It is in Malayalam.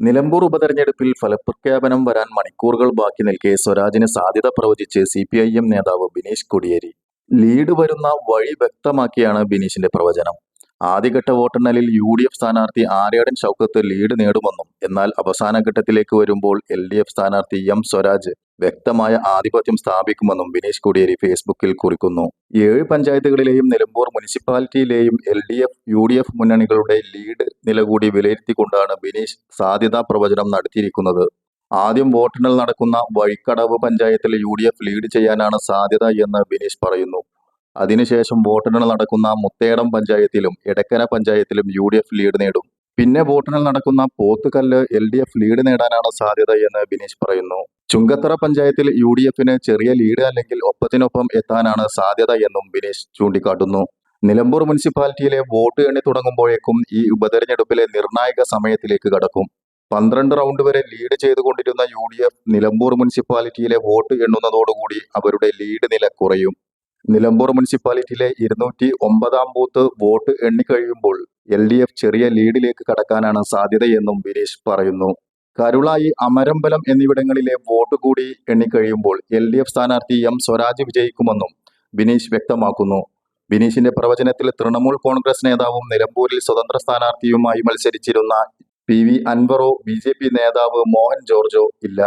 നിലമ്പൂർ ഉപതെരഞ്ഞെടുപ്പിൽ ഫലപ്രഖ്യാപനം വരാൻ മണിക്കൂറുകൾ ബാക്കി നിൽക്കെ സ്വരാജിന് സാധ്യത പ്രവചിച്ച് സി പി ഐ എം നേതാവ് ബിനീഷ് കൊടിയേരി. ലീഡ് വരുന്ന വഴി വ്യക്തമാക്കിയാണ് ബിനീഷിന്റെ പ്രവചനം. ആദ്യഘട്ട വോട്ടെണ്ണലിൽ യു ഡി എഫ് സ്ഥാനാർത്ഥി ആര്യാടൻ ഷൗക്കത്ത് ലീഡ് നേടുമെന്നും എന്നാൽ അവസാന ഘട്ടത്തിലേക്ക് വരുമ്പോൾ എൽ ഡി എഫ് സ്ഥാനാർത്ഥി എം സ്വരാജ് വ്യക്തമായ ആധിപത്യം സ്ഥാപിക്കുമെന്നും വിനീഷ് കോടിയേരി ഫേസ്ബുക്കിൽ കുറിക്കുന്നു. ഏഴ് പഞ്ചായത്തുകളിലെയും Nilambur മുനിസിപ്പാലിറ്റിയിലെയും L D F U D F മുന്നണികളുടെ ലീഡ് നിലകൂടി വിലയിരുത്തിക്കൊണ്ടാണ് ബിനീഷ് സാധ്യതാ പ്രവചനം നടത്തിയിരിക്കുന്നത്. ആദ്യം വോട്ടെണ്ണൽ നടക്കുന്ന വഴിക്കടവ് പഞ്ചായത്തിൽ യു ഡി എഫ് ലീഡ് ചെയ്യാനാണ് സാധ്യത എന്ന് ബിനീഷ് പറയുന്നു. അതിനുശേഷം വോട്ടെണ്ണൽ നടക്കുന്ന മുത്തേടം പഞ്ചായത്തിലും എടക്കര പഞ്ചായത്തിലും യു ഡി എഫ് ലീഡ് നേടും. പിന്നെ വോട്ടെണ്ണൽ നടക്കുന്ന Pothukal L D F lead നേടാനാണ് സാധ്യത എന്ന് ബിനീഷ് പറയുന്നു. ചുങ്കത്തറ പഞ്ചായത്തിൽ യു ഡി എഫിന് ചെറിയ ലീഡ് അല്ലെങ്കിൽ ഒപ്പത്തിനൊപ്പം എത്താനാണ് സാധ്യത എന്നും ബിനീഷ് ചൂണ്ടിക്കാട്ടുന്നു. നിലമ്പൂർ മുനിസിപ്പാലിറ്റിയിലെ വോട്ട് എണ്ണി തുടങ്ങുമ്പോഴേക്കും ഈ ഉപതെരഞ്ഞെടുപ്പിലെ നിർണായക സമയത്തിലേക്ക് കടക്കും. പന്ത്രണ്ട് റൗണ്ട് വരെ ലീഡ് ചെയ്തുകൊണ്ടിരുന്ന യു ഡി എഫ് നിലമ്പൂർ മുനിസിപ്പാലിറ്റിയിലെ വോട്ട് എണ്ണുന്നതോടുകൂടി അവരുടെ ലീഡ് നില കുറയും. നിലമ്പൂർ മുനിസിപ്പാലിറ്റിയിലെ ഇരുന്നൂറ്റി ഒമ്പതാം ബൂത്ത് വോട്ട് എണ്ണിക്കഴിയുമ്പോൾ എൽ ഡി എഫ് ചെറിയ ലീഡിലേക്ക് കടക്കാനാണ് സാധ്യതയെന്നും ബിനീഷ് പറയുന്നു. കരുളായി അമരമ്പലം എന്നിവിടങ്ങളിലെ വോട്ട് കൂടി എണ്ണിക്കഴിയുമ്പോൾ എൽ ഡി എഫ് സ്ഥാനാർത്ഥി എം സ്വരാജ് വിജയിക്കുമെന്നും ബിനീഷ് വ്യക്തമാക്കുന്നു. ബിനീഷിന്റെ പ്രവചനത്തിൽ തൃണമൂൽ കോൺഗ്രസ് നേതാവും നിലമ്പൂരിൽ സ്വതന്ത്ര സ്ഥാനാർത്ഥിയുമായി മത്സരിച്ചിരുന്ന പി വി അൻവറോ ബി നേതാവ് മോഹൻ ജോർജോ ഇല്ല.